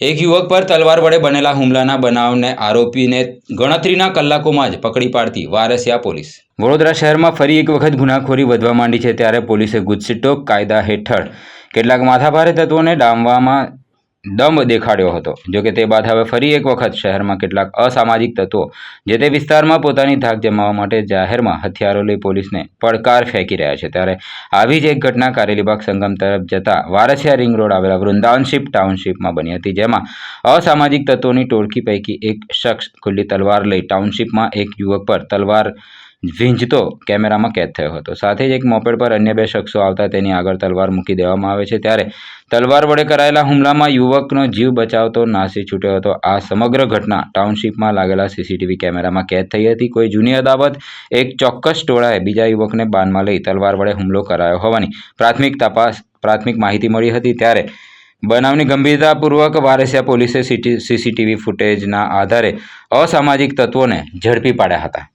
એક યુવક પર તલવાર વડે બનેલા હુમલાના બનાવને આરોપીને ગણતરીના કલાકોમાં જ પકડી પાડતી વારસિયા પોલીસ. વડોદરા શહેરમાં ફરી એક વખત ગુનાખોરી વધવા માંડી છે ત્યારે પોલીસે ગુજસીટોક કાયદા હેઠળ. કેટલાક માથાભારે તત્વોને ડામવામાં દમ દેખાડ્યો હતો. જોકે તે બાદ હવે ફરી એક વખત શહેરમાં કેટલાક અસામાજિક તત્વો, જે તે વિસ્તારમાં પોતાની ધાક જમાવવા માટે જાહેરમાં હથિયારો લઈ પોલીસને પડકાર ફેંકી રહ્યા છે. ત્યારે આવી જ એક ઘટના કારેલીબાગ સંગમ તરફ જતા વારસિયા રિંગ રોડ આવેલા વૃંદાવનશીપ ટાઉનશીપમાં બની હતી, જેમાં અસામાજિક તત્વોની ટોળકી પૈકી એક શખ્સ ખુલ્લી તલવાર લઈ ટાઉનશીપમાં એક યુવક પર તલવાર વીંઝતો કેમેરામાં કેદ થયો હતો. સાથે જ એક મોપેડ પર અન્ય બે શખ્સો આવતા તેની આગળ તલવાર મૂકી દેવામાં આવે છે. ત્યારે તલવાર વડે કરાયેલા હુમલામાં યુવકનો જીવ બચાવતો નાસી છૂટ્યો હતો. આ સમગ્ર ઘટના ટાઉનશીપમાં લાગેલા સીસીટીવી કેમેરામાં કેદ થઈ હતી. કોઈ જૂની અદાવત, એક ચોક્કસ ટોળાએ બીજા યુવકને બાનમાં લઈ તલવાર વડે હુમલો કરાયો હોવાની પ્રાથમિક તપાસ, પ્રાથમિક માહિતી મળી હતી. ત્યારે બનાવની ગંભીરતાપૂર્વક વારસિયા પોલીસે સીસીટીવી ફૂટેજના આધારે અસામાજિક તત્વોને ઝડપી પાડ્યા હતા.